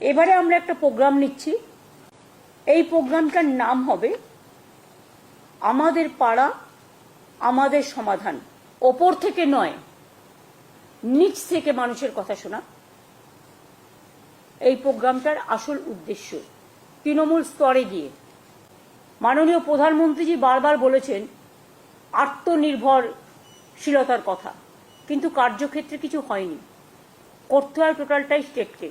এবারে আমরা একটা প্রোগ্রাম নিচ্ছি। এই প্রোগ্রামটার নাম হবে, আমাদের পাড়া, আমাদের সমাধান। ওপর থেকে নয়, নিচ থেকে মানুষের কথা শোনা। এই প্রোগ্রামটার আসল উদ্দেশ্য, তৃণমূল স্তরে গিয়ে। মাননীয় প্রধানমন্ত্রীজি বারবার বলেছেন আত্মনির্ভরশীলতার কথা। কিন্তু কার্যক্ষেত্রে কিছু হয়নি। করতে হয় টোটালটাই স্টেটকে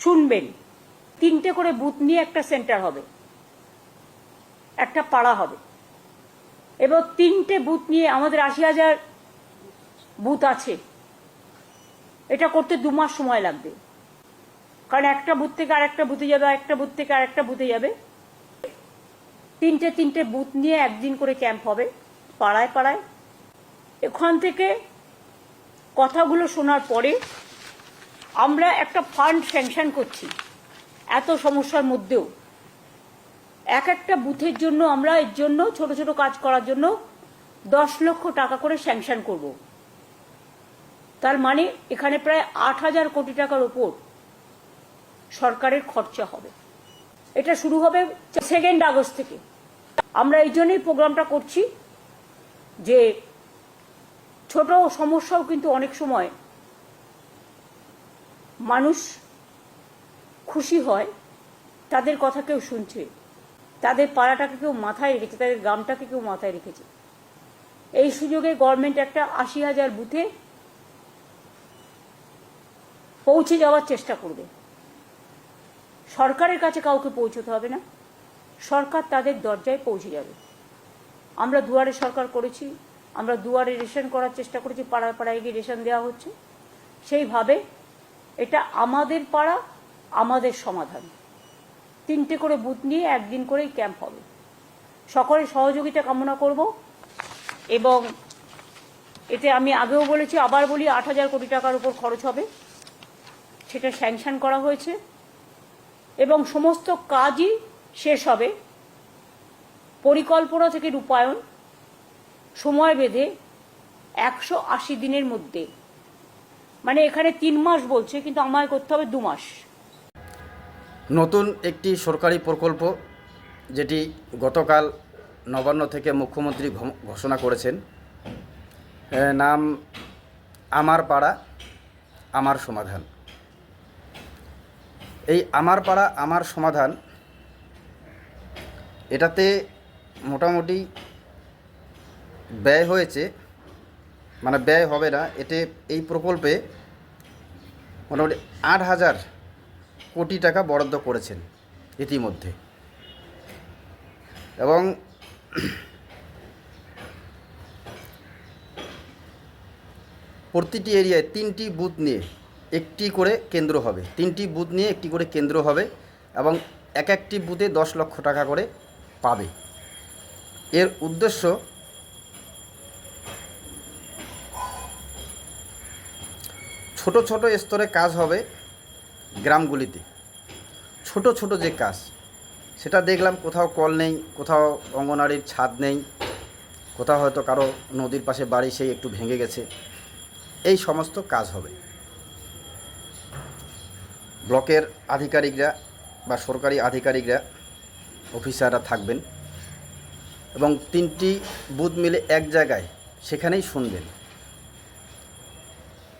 শুনবেন, তিনটে করে বুথ নিয়ে একটা সেন্টার হবে, একটা পাড়া হবে। এবং তিনটে বুথ নিয়ে আমাদের আশি হাজার বুথ আছে। এটা করতে দু মাস সময় লাগবে। কারণ একটা বুথ থেকে আরেকটা বুথে যাবে একটা বুথ থেকে আরেকটা বুথে যাবে। তিনটে তিনটে বুথ নিয়ে একদিন করে ক্যাম্প হবে, পাড়ায় পাড়ায়। এখান থেকে কথাগুলো শোনার পরে আমরা একটা ফান্ড স্যাংশন করছি, এত সমস্যার মধ্যেও। এক একটা বুথের জন্য আমরা এর জন্য ছোট ছোট কাজ করার জন্য দশ লক্ষ টাকা করে স্যাংশন করব। তার মানে এখানে প্রায় আট হাজার কোটি টাকার ওপর সরকারের খরচা হবে। এটা শুরু হবে সেকেন্ড আগস্ট থেকে। আমরা এই জন্যই প্রোগ্রামটা করছি যে ছোট সমস্যাও কিন্তু অনেক সময় মানুষ খুশি হয়, তাদের কথা কেউ শুনছে, তাদের পাড়াটাকে কেউ মাথায় রেখেছে, তাদের গ্রামটাকে কেউ মাথায় রেখেছে। এই সুযোগে গভর্নমেন্ট একটা আশি হাজার বুথে পৌঁছে যাওয়ার চেষ্টা করবে। সরকারের কাছে কাউকে পৌঁছতে হবে না। সরকার তাদের দরজায় পৌঁছে যাবে। আমরা দুয়ারে সরকার করেছি, আমরা দুয়ারে রেশন করার চেষ্টা করেছি, পাড়ায় পাড়ায় গিয়ে রেশন দেওয়া হচ্ছে। সেইভাবে এটা আমাদের পাড়া, আমাদের সমাধান। তিনটে করে বুথ নিয়ে একদিন করেই ক্যাম্প হবে। সকলের সহযোগিতা কামনা করব এবং এতে আমি আগেও বলেছি, আবার বলি আট হাজার কোটি টাকার উপর খরচ হবে। সেটা স্যাংশন করা হয়েছে এবং সমস্ত কাজই শেষ হবে। পরিকল্পনা থেকে রূপায়ণ, সময় বেঁধে একশো আশি দিনের মধ্যে মানে এখানে তিন মাস বলছে, কিন্তু আমায় করতে হবে দু মাস। নতুন একটি সরকারি প্রকল্প, যেটি গতকাল নবান্ন থেকে মুখ্যমন্ত্রী ঘোষণা করেছেন। নাম আমার পাড়া আমার সমাধান। এই আমার পাড়া আমার সমাধান, এটাতে মোটামুটি ব্যয় হয়েছে মানে ব্যয় হবে না, এতে এই প্রকল্পে মোটামুটি আট হাজার কোটি টাকা বরাদ্দ করেছেন ইতিমধ্যে। এবং প্রতিটি এরিয়ায় তিনটি বুথ নিয়ে একটি করে কেন্দ্র হবে, তিনটি বুথ নিয়ে একটি করে কেন্দ্র হবে এবং এক একটি বুথে দশ লক্ষ টাকা করে পাবে। এর উদ্দেশ্য ছোট ছোট স্তরে কাজ হবে গ্রামগুলিতে। ছোট ছোট যে কাজ, সেটা দেখলাম কোথাও কল নেই, কোথাও অঙ্গনারীর ছাদ নেই, কোথাও হয়তো কারও নদীর পাশে বাড়ি সেই একটু ভেঙে গেছে। এই সমস্ত কাজ হবে। ব্লকের আধিকারিকরা বা সরকারি আধিকারিকরা, অফিসাররা থাকবেন এবং তিনটি বুথ মিলে এক জায়গায় সেখানেই শুনবেন।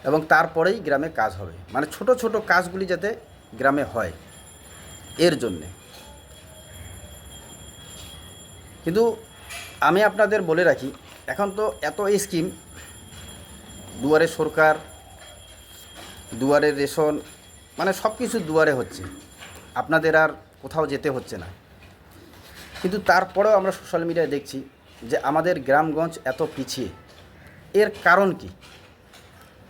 এবং তারপরেই গ্রামে কাজ হবে। মানে ছোট ছোট কাজগুলি যাতে গ্রামে হয় এর জন্যে। কিন্তু আমি আপনাদের বলে রাখি, এখন তো এত স্কিম দুয়ারে সরকার, দুয়ারে রেশন মানে সব কিছু দুয়ারে হচ্ছে। আপনাদের আর কোথাও যেতে হচ্ছে না। কিন্তু তারপরেও আমরা সোশ্যাল মিডিয়ায় দেখছি যে আমাদের গ্রামগঞ্জ এত পিছিয়ে। এর কারণ কি?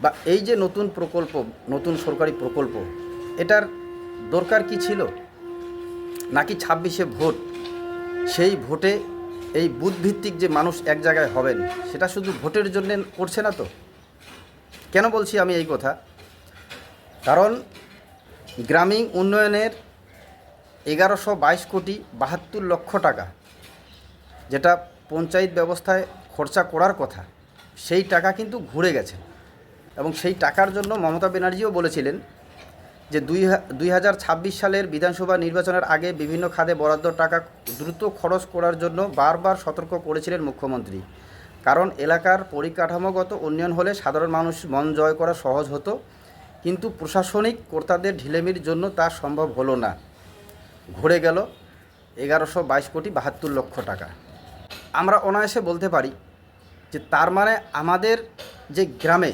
বা এই যে নতুন প্রকল্প, নতুন সরকারি প্রকল্প, এটার দরকার কি ছিল? নাকি ছাব্বিশে ভোট? সেই ভোটে এই বুথভিত্তিক যে মানুষ এক জায়গায় হবেন, সেটা শুধু ভোটের জন্য করছে না তো? কেন বলছি আমি এই কথা? কারণ গ্রামীণ উন্নয়নের এগারোশো বাইশ কোটি বাহাত্তর লক্ষ টাকা, যেটা পঞ্চায়েত ব্যবস্থায় খরচা করার কথা, সেই টাকা কিন্তু ঘুরে গেছে। এবং সেই টাকার জন্য মমতা ব্যানার্জিও বলেছিলেন যে দুই দুই সালের বিধানসভা নির্বাচনের আগে বিভিন্ন খাতে বরাদ্দ টাকা দ্রুত খরচ করার জন্য বারবার সতর্ক করেছিলেন মুখ্যমন্ত্রী। কারণ এলাকার পরিকাঠামোগত উন্নয়ন হলে সাধারণ মানুষ মন জয় করা সহজ হতো, কিন্তু প্রশাসনিক কর্তাদের ঢিলেমির জন্য তা সম্ভব হলো না। ঘুরে গেল এগারোশো বাইশ কোটি বাহাত্তর লক্ষ টাকা। আমরা অনায়াসে বলতে পারি যে তার মানে আমাদের যে গ্রামে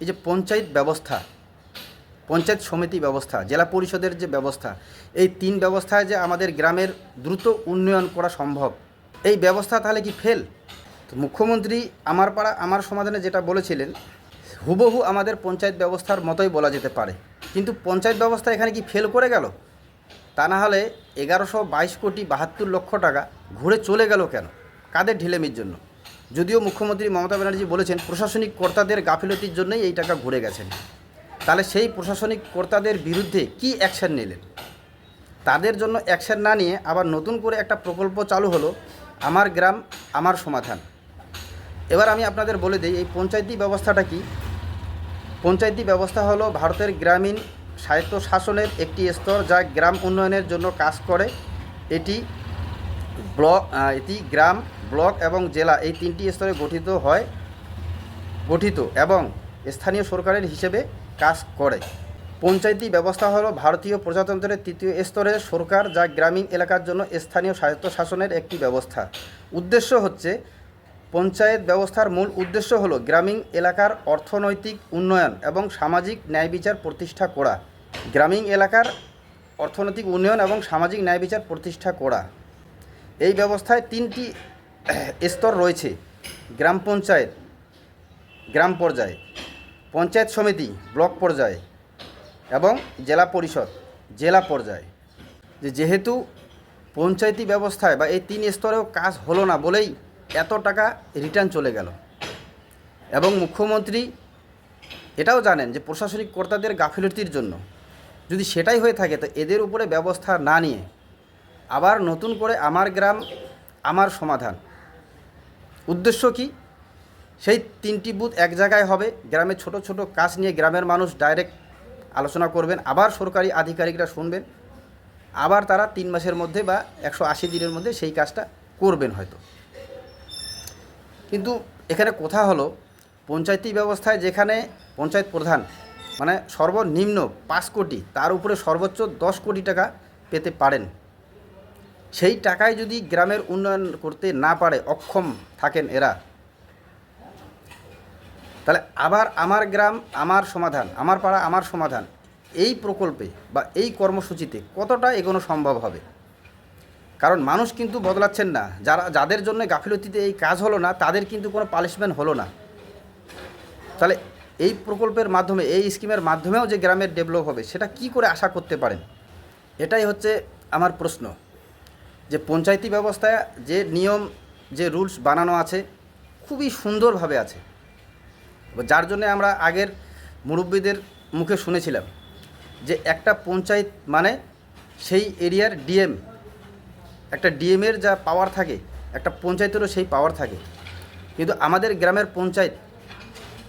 এই যে পঞ্চায়েত ব্যবস্থা, পঞ্চায়েত সমিতি ব্যবস্থা, জেলা পরিষদের যে ব্যবস্থা, এই তিন ব্যবস্থায় যে আমাদের গ্রামের দ্রুত উন্নয়ন করা সম্ভব, এই ব্যবস্থা তাহলে কি ফেল তো মুখ্যমন্ত্রী আমার পাড়া, আমার সমাধানে যেটা বলেছিলেন, হুবহু আমাদের পঞ্চায়েত ব্যবস্থার মতোই বলা যেতে পারে। কিন্তু পঞ্চায়েত ব্যবস্থা এখানে কি ফেল করে গেল? তা না হলে এগারোশো বাইশ কোটি বাহাত্তর লক্ষ টাকা ঘুরে চলে গেল কেন? কাদের ঢিলেমির জন্য? যদিও মুখ্যমন্ত্রী মমতা ব্যানার্জি বলেছেন, প্রশাসনিক কর্তাদের গাফিলতির জন্যই এই টাকা ঘুরে গেছেন। তাহলে সেই প্রশাসনিক কর্তাদের বিরুদ্ধে কি অ্যাকশন নিলেন? তাদের জন্য অ্যাকশন না নিয়ে আবার নতুন করে একটা প্রকল্প চালু হলো আমার গ্রাম, আমার সমাধান। এবার আমি আপনাদের বলে দিই, এই পঞ্চায়েতি ব্যবস্থাটা কি? পঞ্চায়েতি ব্যবস্থা হলো ভারতের গ্রামীণ স্বায়ত্ত শাসনের একটি স্তর যা গ্রাম উন্নয়নের জন্য কাজ করে। এটি ব্লক এটি গ্রাম ব্লক এবং জেলা এই তিনটি স্তরে গঠিত হয়, গঠিত এবং স্থানীয় সরকারের হিসেবে কাজ করে। পঞ্চায়েতি ব্যবস্থা হলো ভারতীয় প্রজাতন্ত্রের তৃতীয় স্তরের সরকার যা গ্রামীণ এলাকার জন্য স্থানীয় স্বায়ত্ত শাসনের একটি ব্যবস্থা। উদ্দেশ্য হচ্ছে, পঞ্চায়েত ব্যবস্থার মূল উদ্দেশ্য হলো গ্রামীণ এলাকার অর্থনৈতিক উন্নয়ন এবং সামাজিক ন্যায় বিচার প্রতিষ্ঠা করা। গ্রামীণ এলাকার অর্থনৈতিক উন্নয়ন এবং সামাজিক ন্যায় বিচার প্রতিষ্ঠা করা। এই ব্যবস্থায় তিনটি স্তর রয়েছে। গ্রাম পঞ্চায়েত, গ্রাম পর্যায়ে, পঞ্চায়েত সমিতি, ব্লক পর্যায়ে এবং জেলা পরিষদ, জেলা পর্যায়ে। যে যেহেতু পঞ্চায়েতি ব্যবস্থায় বা এই তিন স্তরেও কাজ হলো না বলেই এত টাকা রিটার্ন চলে গেল। এবং মুখ্যমন্ত্রী এটাও জানেন যে প্রশাসনিক কর্তাদের গাফিলতির জন্য। যদি সেটাই হয়ে থাকে তো এদের উপরে ব্যবস্থা না নিয়ে আবার নতুন করে আমার গ্রাম, আমার সমাধান। উদ্দেশ্য কি? সেই তিনটি বুথ এক জায়গায় হবে। গ্রামে ছোট ছোট কাজ নিয়ে গ্রামের মানুষ ডাইরেক্ট আলোচনা করবেন, আবার সরকারি আধিকারিকরা শুনবেন। আবার তারা তিন মাসের মধ্যে বা একশো আশি দিনের মধ্যে সেই কাজটা করবেন হয়তো। কিন্তু এখানে কথা হলো, পঞ্চায়েতি ব্যবস্থায় যেখানে পঞ্চায়েত প্রধান মানে সর্বনিম্ন পাঁচ কোটি, তার উপরে সর্বোচ্চ দশ কোটি টাকা পেতে পারেন। সেই টাকায় যদি গ্রামের উন্নয়ন করতে না পারে, অক্ষম থাকেন এরা। তাহলে আবার আমার গ্রাম, আমার সমাধান, আমার পাড়া, আমার সমাধান, এই প্রকল্পে বা এই কর্মসূচিতে কতটা এগোনো সম্ভব হবে? কারণ মানুষ কিন্তু বদলাচ্ছেন না। যারা, যাদের জন্য গাফিলতিতে এই কাজ হলো না, তাদের কিন্তু কোনো পানিশমেন্ট হলো না। তাহলে এই প্রকল্পের মাধ্যমে, এই স্কিমের মাধ্যমেও যে গ্রামের ডেভেলপ হবে, সেটা কি করে আশা করতে পারেন? এটাই হচ্ছে আমার প্রশ্ন। যে পঞ্চায়েতি ব্যবস্থায় যে নিয়ম, যে রুলস বানানো আছে, খুবই সুন্দরভাবে আছে। যার জন্য আমরা আগের মুরব্বীদের মুখে শুনেছিলাম যে একটা পঞ্চায়েত মানে সেই এরিয়ার ডিএম। একটা ডিএমের যা পাওয়ার থাকে, একটা পঞ্চায়েতেরও সেই পাওয়ার থাকে। কিন্তু আমাদের গ্রামের পঞ্চায়েত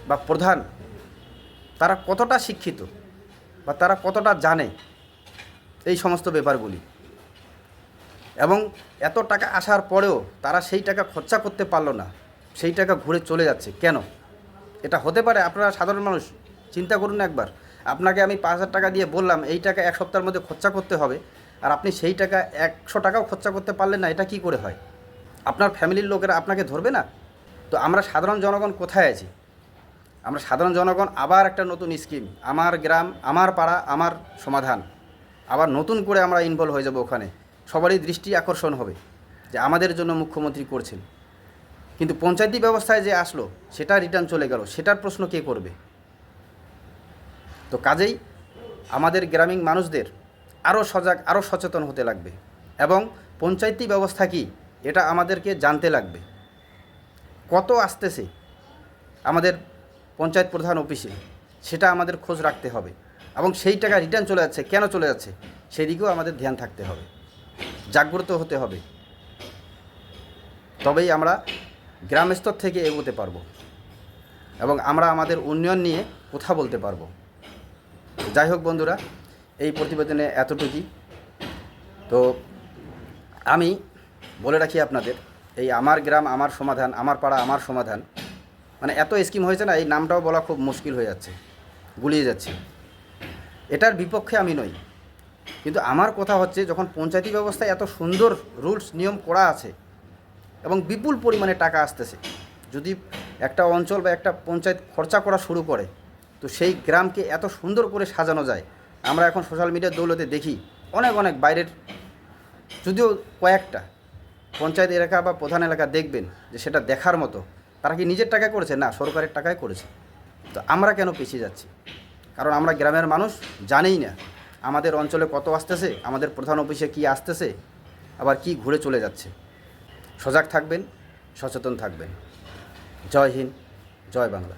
বা প্রধান, তারা কতটা শিক্ষিত বা তারা কতটা জানে, এই সমস্ত ব্যাপারগুলি। এবং এত টাকা আসার পরেও তারা সেই টাকা খরচা করতে পারল না। সেই টাকা ঘুরে চলে যাচ্ছে। কেন? এটা হতে পারে আপনারা সাধারণ মানুষ, চিন্তা করুন একবার। আপনাকে আমি পাঁচ হাজার টাকা দিয়ে বললাম, এই টাকা এক সপ্তাহের মধ্যে খরচা করতে হবে আর আপনি সেই টাকা একশো টাকাও খরচা করতে পারলেন না, এটা কি করে হয়? আপনার ফ্যামিলির লোকেরা আপনাকে ধরবে না? তো আমরা সাধারণ জনগণ কোথায় আছি? আমরা সাধারণ জনগণ আবার একটা নতুন স্কিম, আমার গ্রাম, আমার পাড়া, আমার সমাধান। আবার নতুন করে আমরা ইনভলভ হয়ে যাব ওখানে। সবারই দৃষ্টি আকর্ষণ হবে যে আমাদের জন্য মুখ্যমন্ত্রী করছেন। কিন্তু পঞ্চায়েতি ব্যবস্থায় যে আসলো, সেটা রিটার্ন চলে গেল, সেটার প্রশ্ন কে করবে? তো কাজেই আমাদের গ্রামীণ মানুষদের আরও সজাগ আরও সচেতন হতে লাগবে এবং পঞ্চায়েতি ব্যবস্থা কি, এটা আমাদেরকে জানতে লাগবে। কত আসতেছে আমাদের পঞ্চায়েত প্রধান অফিসে, সেটা আমাদের খোঁজ রাখতে হবে এবং সেই টাকা রিটার্ন চলে যাচ্ছে, কেন চলে যাচ্ছে, সেদিকেও আমাদের ধ্যান থাকতে হবে। জাগ্রত হতে হবে। তবেই আমরা গ্রাম স্তর থেকে এগোতে পারব এবং আমরা আমাদের উন্নয়ন নিয়ে কথা বলতে পারব। যাই হোক বন্ধুরা, এই প্রতিবেদনে এতটুকুই। তো আমি বলে রাখি আপনাদের, এই আমার গ্রাম, আমার সমাধান, আমার পাড়া, আমার সমাধান মানে এত স্কিম হয়েছে না, এই নামটাও বলা খুব মুশকিল হয়ে যাচ্ছে, গুলিয়ে যাচ্ছে। এটার বিপক্ষে আমি নই। কিন্তু আমার কথা হচ্ছে যখন পঞ্চায়েতি ব্যবস্থায় এত সুন্দর রুলস, নিয়ম করা আছে এবং বিপুল পরিমাণে টাকা আসতেছে, যদি একটা অঞ্চল বা একটা পঞ্চায়েত খরচা করা শুরু করে, তো সেই গ্রামকে এত সুন্দর করে সাজানো যায়। আমরা এখন সোশ্যাল মিডিয়ার দৌলতে দেখি অনেক অনেক বাইরের, যদিও কয়েকটা পঞ্চায়েত এলাকা বা প্রধান এলাকা দেখবেন যে সেটা দেখার মতো, তারা কি নিজের টাকায় করেছে? না, সরকারের টাকায় করেছে। তো আমরা কেন পিছিয়ে যাচ্ছি? কারণ আমরা গ্রামের মানুষ জানেই না আমাদের অঞ্চলে কত আসতেছে? আমাদের প্রধান অফিসে কি আসতেছে? আবার কি ঘুরে চলে যাচ্ছে? সজাগ থাকবেন, সচেতন থাকবেন। জয় হিন্দ, জয় বাংলা।